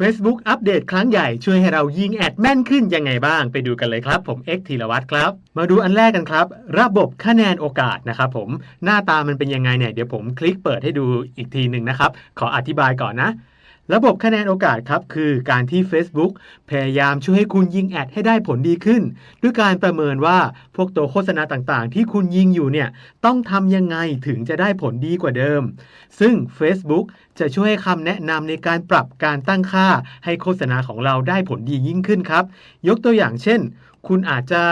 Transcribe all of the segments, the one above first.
Facebook อัปเดตครั้งใหญ่ช่วยให้เรายิงแอดแม่นขึ้นยังไงบ้างไปดูกันเลยครับ ผม X ธีรวัตรครับ มาดูอันแรกกันครับ ระบบคะแนนโอกาสนะครับผมหน้าตามันเป็นยังไงเนี่ยเดี๋ยวผมคลิกเปิดให้ดูอีกทีหนึ่งนะครับ ขออธิบายก่อนนะ ระบบคะแนนโอกาสครับคือการที่ Facebook พยายามช่วยให้คุณยิงแอดให้ได้ผลดีขึ้น ด้วยการประเมินว่าพวกตัวโฆษณาต่างๆ ที่คุณยิงอยู่เนี่ยต้องทำยังไงถึงจะได้ผลดีกว่าเดิม ซึ่ง Facebook จะช่วยให้คำแนะนำในการปรับการตั้งค่าให้โฆษณาของเราได้ผลดียิ่งขึ้นครับ ยกตัวอย่างเช่น คุณอาจจะ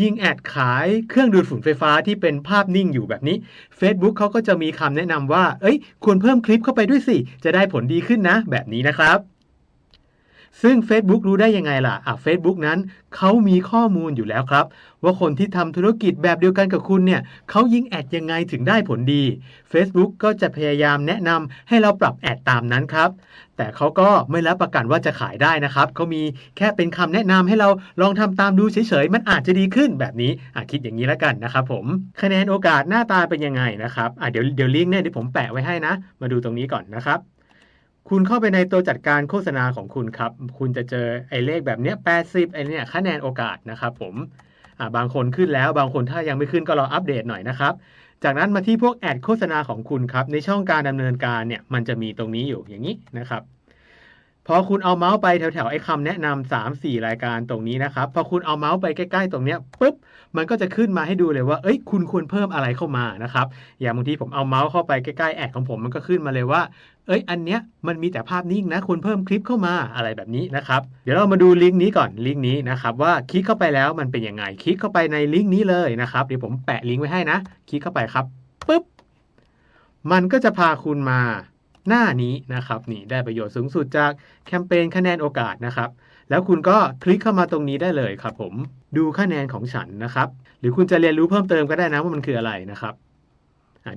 ยิงแอดขายเครื่องดูดฝุ่นไฟฟ้าที่เป็นภาพนิ่งอยู่แบบนี้ Facebook เขาก็จะมีคำแนะนำว่า เอ้ย ควรเพิ่มคลิปเข้าไปด้วยสิ จะได้ผลดีขึ้นนะ แบบนี้นะครับ ซึ่ง Facebook รู้ได้ยังไงล่ะอะ Facebook นั้นเขามีข้อมูลอยู่แล้วครับ ว่าคนที่ทำธุรกิจแบบเดียวกันกับคุณเนี่ยเขายิงแอดยังไงถึงได้ผลดี Facebook ก็จะพยายามแนะนำให้เราปรับแอดตามนั้นครับ แต่เขาก็ไม่รับประกันว่าจะขายได้นะครับเขามีแค่เป็นคำแนะนำให้เราลองทำตามดูเฉยๆมันอาจจะดีขึ้นแบบนี้อะคิดอย่างนี้แล้วกันนะครับผมคะแนนโอกาสหน้าตาเป็นยังไงนะครับอะเดี๋ยวเดี๋ยวลิงก์เนี่ยเดี๋ยวผมแปะไว้ให้นะ มาดูตรงนี้ก่อนนะครับ คุณเข้าไปในตัวจัดการโฆษณาของคุณครับ คุณจะเจอไอ้เลขแบบเนี้ย80 ไอ้เนี่ยคะแนนโอกาสนะครับผมบางคนขึ้นแล้ว บางคนถ้ายังไม่ขึ้นก็รออัปเดตหน่อยนะครับ จากนั้นมาที่พวกแอดโฆษณาของคุณครับ ในช่องการดำเนินการเนี่ยมันจะมีตรงนี้อยู่อย่างนี้นะครับ พอคุณเอาเมาส์ไปแถวๆไอ้คำแนะนำสามสี่รายการตรงนี้นะครับ พอคุณเอาเมาส์ไปใกล้ๆ ตรงเนี้ยปุ๊บมันก็จะขึ้นมาให้ดูเลยว่า เอ้ยคุณควรเพิ่มอะไรเข้ามานะครับอย่างบางทีผมเอาเมาส์เข้าไปใกล้ๆแอดของผมมันก็ขึ้นมาเลยว่า เอ้ยอันเนี้ยมันมีแต่ภาพนิ่งนะควรเพิ่มคลิปเข้ามาอะไรแบบนี้นะครับเดี๋ยวเรามาดูลิงก์นี้ก่อนลิงก์นี้นะครับว่าคลิกเข้าไปแล้วมันเป็นยังไงคลิกเข้าไปในลิงก์นี้เลยนะครับเดี๋ยวผมแปะลิงก์ไว้ให้นะ คลิกเข้าไปครับปุ๊บมันก็จะพาคุณมา หน้านี้นะครับนี่ได้ประโยชน์สูงสุดจากแคมเปญคะแนนโอกาสนะครับ แล้วคุณก็คลิกเข้ามาตรงนี้ได้เลยครับผมดูคะแนนของฉันนะครับ หรือคุณจะเรียนรู้เพิ่มเติมก็ได้นะว่ามันคืออะไรนะครับ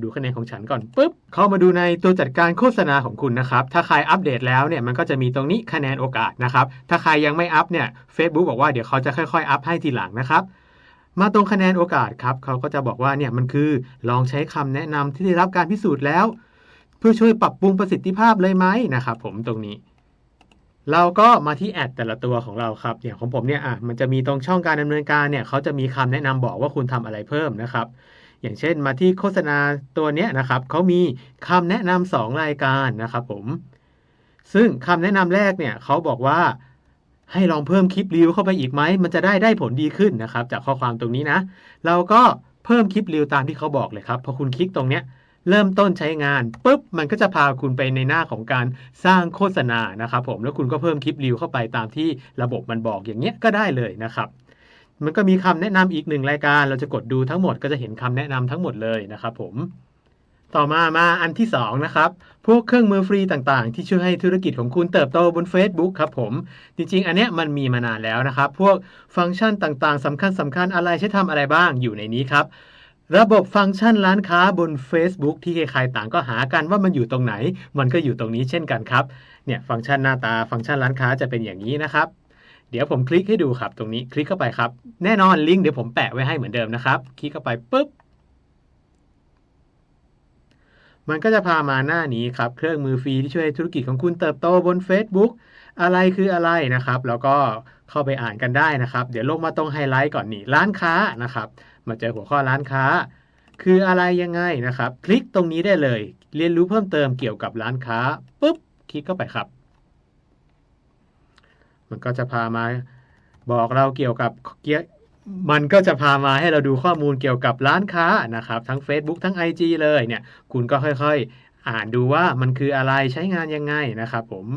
ดูคะแนนของฉันก่อนปุ๊บเข้ามาดูในตัวจัดการโฆษณาของคุณนะครับ ถ้าใครอัปเดตแล้วเนี่ยมันก็จะมีตรงนี้คะแนนโอกาสนะครับ ถ้าใครยังไม่อัปเนี่ย Facebook บอกว่าเดี๋ยวเขาจะค่อยๆ อัปให้ทีหลังนะครับ มาตรงคะแนนโอกาสครับเขาก็จะบอกว่าเนี่ยมันคือลองใช้คำแนะนำที่ได้รับการพิสูจน์แล้ว เพื่อช่วยปรับปรุงประสิทธิภาพเลยไหมนะครับผมตรงนี้ เราก็มาที่แอดแต่ละตัวของเราครับอย่างของผมเนี่ยอะมันจะมีตรงช่องการดำเนินการเนี่ยเขาจะมีคำแนะนำบอกว่าคุณทำอะไรเพิ่มนะครับ อย่างเช่นมาที่โฆษณาตัวเนี้ยนะครับเขามีคำแนะนำสองรายการนะครับผม ซึ่งคำแนะนำแรกเนี่ยเขาบอกว่าให้ลองเพิ่มคลิปรีวเข้าไปอีกไหม มันจะได้ได้ผลดีขึ้นนะครับ จากข้อความตรงนี้นะ เราก็เพิ่มคลิปรีวตามที่เขาบอกเลยครับ พอคุณคลิกตรงเนี้ย เริ่มต้นใช้งานปุ๊บมันก็จะพาคุณไปในหน้าของการสร้างโฆษณานะครับผมแล้วคุณก็เพิ่มคลิปรีวเข้าไปตามที่ระบบมันบอกอย่างเงี้ยก็ได้เลยนะครับมันก็มีคำแนะนำอีกหนึ่งรายการ เราจะกดดูทั้งหมดก็จะเห็นคำแนะนำทั้งหมดเลยนะครับผมต่อมามาอันที่สองนะครับพวกเครื่องมือฟรีต่างๆ ที่ช่วยให้ธุรกิจของคุณเติบโตบน Facebook ครับผม จริงๆ อันเนี้ยมันมีมานานแล้วนะครับ พวกฟังก์ชันต่างๆสำคัญสำคัญอะไรใช้ทำอะไรบ้างอยู่ในนี้ครับ ระบบฟังก์ชันร้านค้าบน Facebook ที่ใครๆต่างก็หากันว่ามันอยู่ตรงไหน มันก็อยู่ตรงนี้เช่นกันครับ เนี่ยฟังก์ชันหน้าตาฟังก์ชันร้านค้าจะเป็นอย่างนี้นะครับ เดี๋ยวผมคลิกให้ดูครับ ตรงนี้คลิกเข้าไปครับ แน่นอนลิงก์เดี๋ยวผมแปะไว้ให้เหมือนเดิมนะครับ คลิกเข้าไปปุ๊บ มันก็จะพามาหน้านี้ครับ เครื่องมือฟรีที่ช่วยธุรกิจของคุณเติบโตบน Facebook อะไรคืออะไรนะครับ แล้วก็เข้าไปอ่านกันได้นะครับ เดี๋ยวลงมาตรงไฮไลท์ก่อนนี่ร้านค้านะครับ มาเจอหัวข้อร้านค้า คืออะไรยังไงนะครับ คลิกตรงนี้ได้เลย เรียนรู้เพิ่มเติมเกี่ยวกับร้านค้าปุ๊บคลิกเข้าไปครับ มันก็จะพามาบอกเราเกี่ยวกับเกียมันก็จะพามาให้เราดูข้อมูลเกี่ยวกับร้านค้านะครับ ทั้ง Facebook ทั้ง IG เลยเนี่ย คุณก็ค่อยๆ อ่านดูว่ามันคืออะไรใช้งานยังไงนะครับผม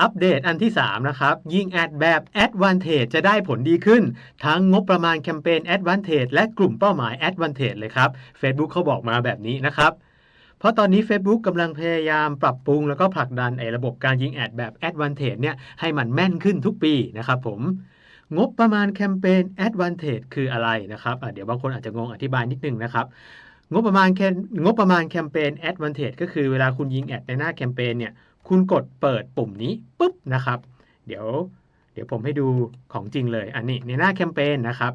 อัปเดตอันที่ 3 นะครับ ยิ่งแอดแบบ Advantage จะได้ผลดีขึ้น ทั้งงบประมาณแคมเปญ Advantage และกลุ่มเป้าหมาย Advantage เลยครับ Facebook เขาบอกมาแบบนี้นะครับเพราะตอนนี้ Facebook กำลังพยายามปรับปรุงแล้วก็ผลักดันไอ้ระบบการยิงแอดแบบ Advantage เนี่ยให้มันแม่นขึ้นทุกปีนะครับผม งบประมาณแคมเปญ Advantage คืออะไรนะครับเดี๋ยวบางคนอาจจะงงอธิบายนิดนึงนะครับ งบประมาณแคงบประมาณแคมเปญ Advantage ก็คือเวลาคุณยิงแอดในหน้าแคมเปญเนี่ย คุณกดเปิดปุ่มนี้ปุ๊บนะครับ เดี๋ยวเดี๋ยวผมให้ดูของจริงเลย อันนี้ในหน้าแคมเปญนะครับ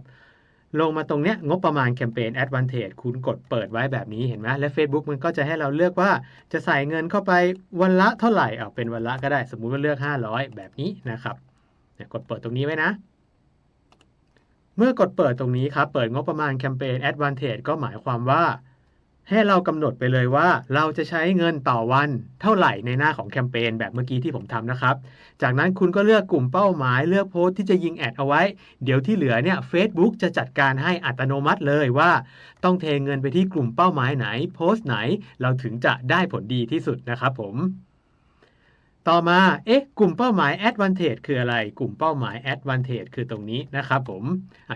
ลงมาตรงเนี้ยงบประมาณแคมเปญ Advantage คุณกดเปิดไว้แบบนี้เห็นไหมและ Facebook มันก็จะให้เราเลือกว่าจะใส่เงินเข้าไปวันละเท่าไหร่เอาเป็นวันละก็ได้สมมุติว่าเลือก 500 แบบนี้นะครับกดเปิดตรงนี้ไว้นะ เมื่อกดเปิดตรงนี้ครับ เปิดงบประมาณแคมเปญ Advantage ก็หมายความว่า ให้เรากำหนดไปเลยว่าเราจะใช้เงินต่อวันเท่าไหร่ในหน้าของแคมเปญแบบเมื่อกี้ที่ผมทำนะครับ จากนั้นคุณก็เลือกกลุ่มเป้าหมายเลือกโพสต์ที่จะยิงแอดเอาไว้ เดี๋ยวที่เหลือเนี่ย Facebook จะจัดการให้อัตโนมัติเลยว่า ต้องเทเงินไปที่กลุ่มเป้าหมายไหน โพสต์ไหนเราถึงจะได้ผลดีที่สุดนะครับผมต่อมา เอ๊ะ กลุ่มเป้าหมาย Advantage คืออะไร กลุ่มเป้าหมาย Advantage คือตรงนี้นะครับผม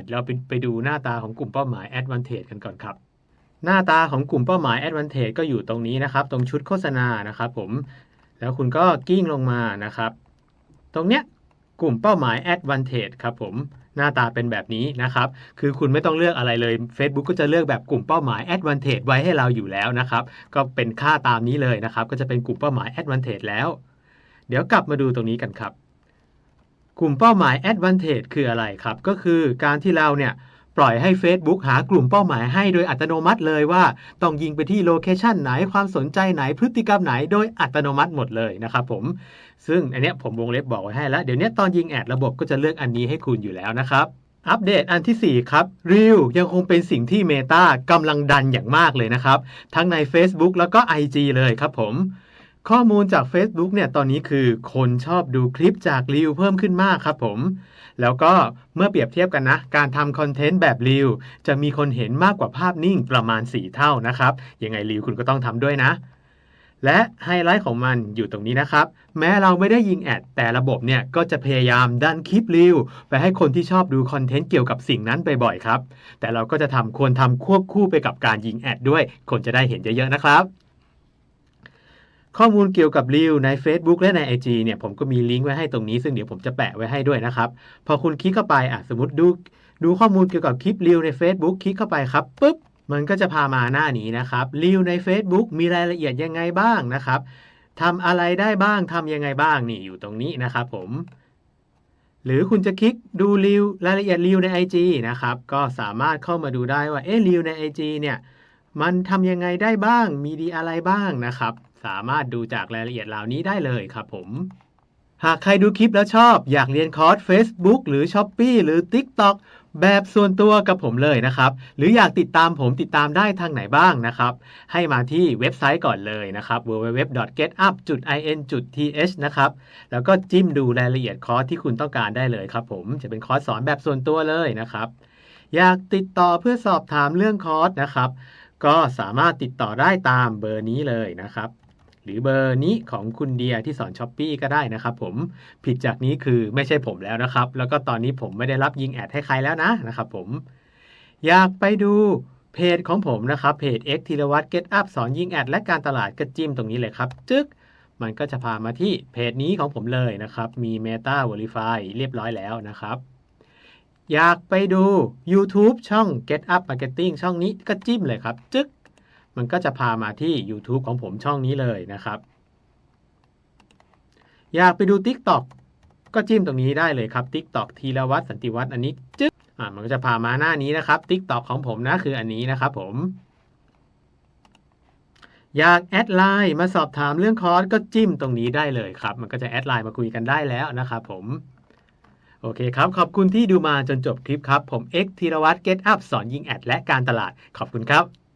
เดี๋ยวเราไปไปดูหน้าตาของกลุ่มเป้าหมาย Advantage กันก่อนครับ หน้าตาของกลุ่มเป้าหมาย Advantage ก็อยู่ตรงนี้นะครับ ตรงชุดโฆษณานะครับผมแล้วคุณก็กิ้งลงมานะครับ ตรงเนี้ยกลุ่มเป้าหมาย Advantage ครับผมหน้าตาเป็นแบบนี้นะครับ คือคุณไม่ต้องเลือกอะไรเลย Facebook ก็จะเลือกแบบกลุ่มเป้าหมาย Advantage ไว้ให้เราอยู่แล้วนะครับ ก็เป็นค่าตามนี้เลยนะครับ ก็จะเป็นกลุ่มเป้าหมาย Advantage แล้ว เดี๋ยวกลับมาดูตรงนี้กันครับ กลุ่มเป้าหมาย Advantage คืออะไรครับ ก็คือการที่เราเนี่ย ปล่อยให้ Facebook หากลุ่มเป้าหมายให้โดยอัตโนมัติเลยว่า ต้องยิงไปที่โลเคชันไหนความสนใจไหนพฤติกรรมไหนโดยอัตโนมัติหมดเลยนะครับผม ซึ่งอันเนี้ยผมวงเล็บบอกไว้ให้แล้ว เดี๋ยวนี้ตอนยิงแอดระบบก็จะเลือกอันนี้ให้คุณอยู่แล้วนะครับอัปเดตอันที่ 4 ครับ Reel ยังคงเป็นสิ่งที่ Meta กำลังดันอย่างมากเลยนะครับ ทั้งใน Facebook แล้วก็ IG เลยครับผม ข้อมูลจาก Facebook เนี่ยตอนนี้คือคนชอบดูคลิปจาก Reel เพิ่มขึ้นมากครับผม แล้วก็เมื่อเปรียบเทียบกันนะ การทำคอนเทนต์แบบ Reel จะมีคนเห็นมากกว่าภาพนิ่งประมาณ 4 เท่านะครับ ยังไง Reel คุณก็ต้องทำด้วยนะ และไฮไลท์ของมันอยู่ตรงนี้นะครับ แม้เราไม่ได้ยิงแอด แต่ระบบเนี่ยก็จะพยายามดันคลิปรีวไปให้คนที่ชอบดูคอนเทนต์เกี่ยวกับสิ่งนั้นไปบ่อยครับ แต่เราก็จะทำควรทำควบคู่ไปกับการยิงแอดด้วย คนจะได้เห็นเยอะๆนะครับ ข้อมูลเกี่ยวกับรีวใน Facebook และใน IG เนี่ยผมก็มีลิงก์ไว้ให้ตรงนี้ ซึ่งเดี๋ยวผมจะแปะไว้ให้ด้วยนะครับ พอคุณคลิกเข้าไปอะสมมติดูดูข้อมูลเกี่ยวกับคลิปรีวใน Facebook คลิกเข้าไปครับปุ๊บมันก็จะพามาหน้านี้นะครับรีวใน Facebook มีรายละเอียดยังไงบ้างนะครับทำอะไรได้บ้างทำยังไงบ้างนี่อยู่ตรงนี้นะครับผมหรือคุณจะคลิกดูรีวรายละเอียดรีวใน IG นะครับ ก็สามารถเข้ามาดูได้ว่าเอ๊ะรีวใน IG เนี่ยมันทำยังไงได้บ้าง มีดีอะไรบ้างนะครับ สามารถดูจากรายละเอียดเหล่านี้ได้เลยครับผม หากใครดูคลิปแล้วชอบ อยากเรียนคอร์ส Facebook หรือ s h อ p e e หรือ TikTok แบบส่วนตัวกับผมเลยนะครับ หรืออยากติดตามผมติดตามได้ทางไหนบ้างนะครับ ให้มาที่เว็บไซต์ก่อนเลยนะครับ www.getup.in.th นะครับ แล้วก็จิ้มดูรายละเอียดคอร์สที่คุณต้องการได้เลยครับผม จะเป็นคอร์สสอนแบบส่วนตัวเลยนะครับ อยากติดต่อเพื่อสอบถามเรื่องคอร์สนะครับ ก็สามารถติดต่อได้ตามเบอร์นี้เลยนะครับ หรือเบอร์นี้ของคุณเดียที่สอนช้อปปีก็ได้นะครับผมผิดจากนี้คือไม่ใช่ผมแล้วนะครับ แล้วก็ตอนนี้ผมไม่ได้รับยิงแอดให้ใครแล้วนะนะครับผม อยากไปดูเพจของผมนะครับเพจ X ธีรวัตร Get Up สอนยิงแอดและการตลาดก็จิ้มตรงนี้เลยครับ จึ๊กมันก็จะพามาที่เพจนี้ของผมเลยนะครับ มี Meta Verify เรียบร้อยแล้วนะครับ อยากไปดู YouTube ช่อง Get Up Marketing ช่องนี้ก็จิ้มเลยครับ จึ๊ก มันก็จะพามาที่ YouTube ของผมช่องนี้เลยนะครับ อยากไปดู TikTok ก็จิ้มตรงนี้ได้เลยครับ TikTok ธีรวัตรสันติวัฒน์อันนี้จึ๊กอ่ามันก็จะพามาหน้านี้นะครับ TikTok ของผมนะคืออันนี้นะครับผม อยากแอดไลน์มาสอบถามเรื่องคอร์สก็จิ้มตรงนี้ได้เลยครับ มันก็จะแอดไลน์มาคุยกันได้แล้วนะครับผมโอเคครับ ขอบคุณที่ดูมาจนจบคลิปครับ ผม X ธีรวัตร Get Up สอนยิงแอดและการตลาด ขอบคุณครับ